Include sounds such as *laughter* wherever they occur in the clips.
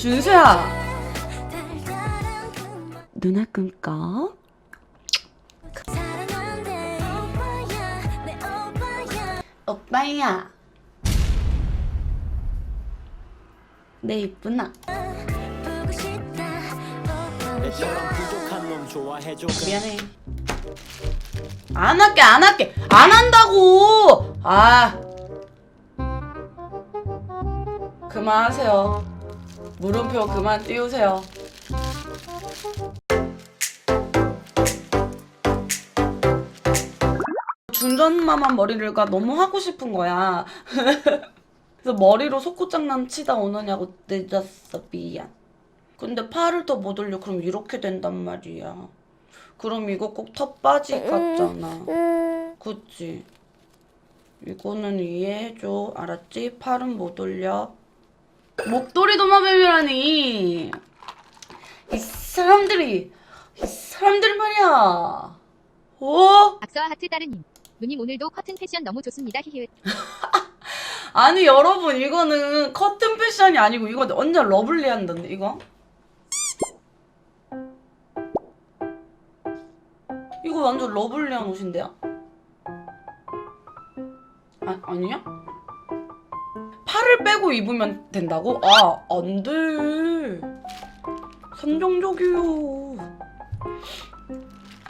준수야. 누나 꿈꿔? 오빠야. 내 좋아해줘 미안해. 안 할게 안 할게. 안 한다고! 아. 그만하세요 물음표 그만 띄우세요. 준전마만 머리를가 너무 하고 싶은 거야. *laughs* 그래서 머리로 속고장난 치다 오느냐고 늦었어 미안. 근데 팔을 더 못 올려. 그럼 이렇게 된단 말이야. 그럼 이거 꼭턱 빠지 같잖아. 그치? 이거는 이해해줘. 알았지? 팔은 못 올려 목도리 도마뱀이라니 이 사람들이 이 사람들 말이야 어? 악서와 하트 따르님. 누님 오늘도 커튼 패션 너무 좋습니다. 히히. *laughs* 아니 여러분 이거는 커튼 패션이 아니고 이거 완전 러블리한던데 이거 이거 완전 러블리한 옷인데요? 아, 아니야? 팔을 빼고 입으면 된다고? 아 안 돼 선정적이요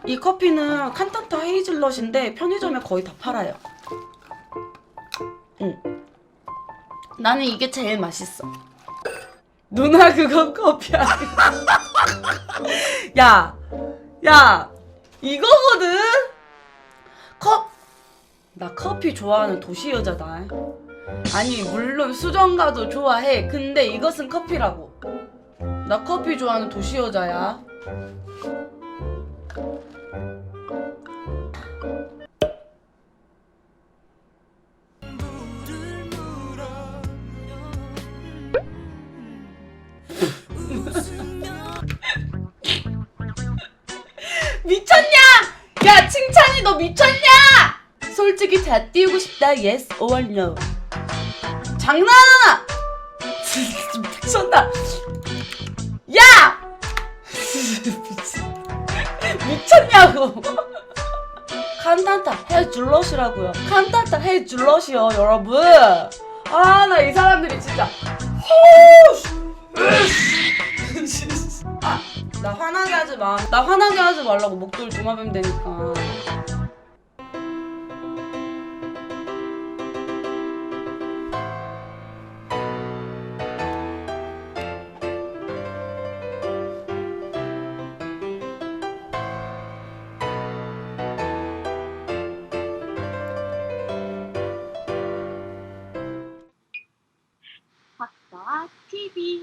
이 커피는 칸탄타 헤이즐넛인데 편의점에 거의 다 팔아요 응 나는 이게 제일 맛있어. 누나 그건 커피 아니야. 야, 야, 이거거든. 컵. 나 커피 좋아하는 도시 여자다. 아니 물론 수정가도 좋아해. 근데 이것은 커피라고. 나 커피 좋아하는 도시 여자야. *laughs* 미쳤냐? 야 칭찬이 너 미쳤냐? 솔직히 다 띄우고 싶다 yes or no 장난하나? 미쳤다 야! *laughs* 미쳤냐고 칸탄타 헤줄럿이라고요 칸탄타 헤줄럿이요 여러분 아 나 이 사람들이 진짜 *laughs* 아, 나 화나게 하지 마. 나 화나게 하지 말라고 목도리 도마뱀 되니까. 比